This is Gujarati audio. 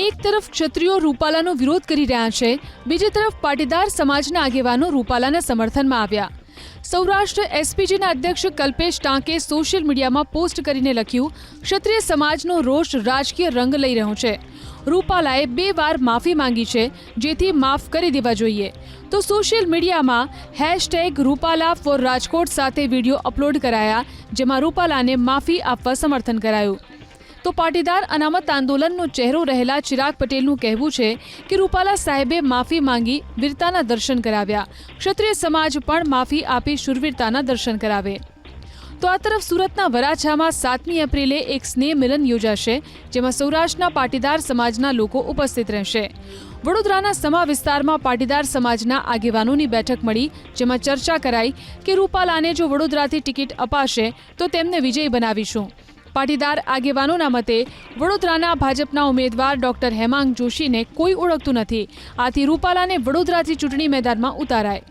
એક તરફ ક્ષત્રિયો રૂપાલાનો વિરોધ કરી રહ્યા છે, બીજી તરફ પાટીદાર સમાજના આગેવાનો રૂપાલાના સમર્થનમાં આવ્યા. સૌરાષ્ટ્ર એસપીજીના અધ્યક્ષ કલ્પેશ ટાંકે સોશિયલ મીડિયામાં પોસ્ટ કરીને લખ્યું, ક્ષત્રિય સમાજનો રોષ રાજકીય રંગ લઈ રહ્યો છે. રૂપાલાએ બે વાર માફી માંગી છે, જેથી માફ કરી દેવા જોઈએ. તો સોશિયલ મીડિયામાં હેશટેગ રૂપાલા ફોર રાજકોટ સાથે વીડિયો અપલોડ કરાયા, જેમાં રૂપાલાને માફી આપવા સમર્થન કરાયું. તો પાટીદાર અનામત આંદોલનનો ચહેરો રહેલા ચિરાગ પટેલનું કહેવું છે કે રૂપાલા સાહેબે માફી માંગી વીરતાના દર્શન કરાવ્યા. ક્ષત્રિય સમાજ પણ માફી આપી શૂરવીરતાના દર્શન કરાવે. તો આ તરફ સુરતના વરાછામાં સાતમી એપ્રિલે એક સ્નેહ મિલન યોજાશે, જેમાં સૌરાષ્ટ્રના પાટીદાર સમાજના લોકો ઉપસ્થિત રહેશે. વડોદરાના સમા વિસ્તારમાં પાટીદાર સમાજના આગેવાનોની બેઠક મળી, જેમાં ચર્ચા કરાઈ કે રૂપાલાને જો વડોદરાથી ટિકિટ અપાશે, તો તેમને વિજય બનાવીશું. પાટીદાર આગેવાનોના મતે, વડોદરાના ભાજપના ઉમેદવાર ડોક્ટર હેમાંગ જોશીને કોઈ ઓળખતું નથી. આથી રૂપાલાને વડોદરાથી ચૂંટણી મેદાનમાં ઉતારાય.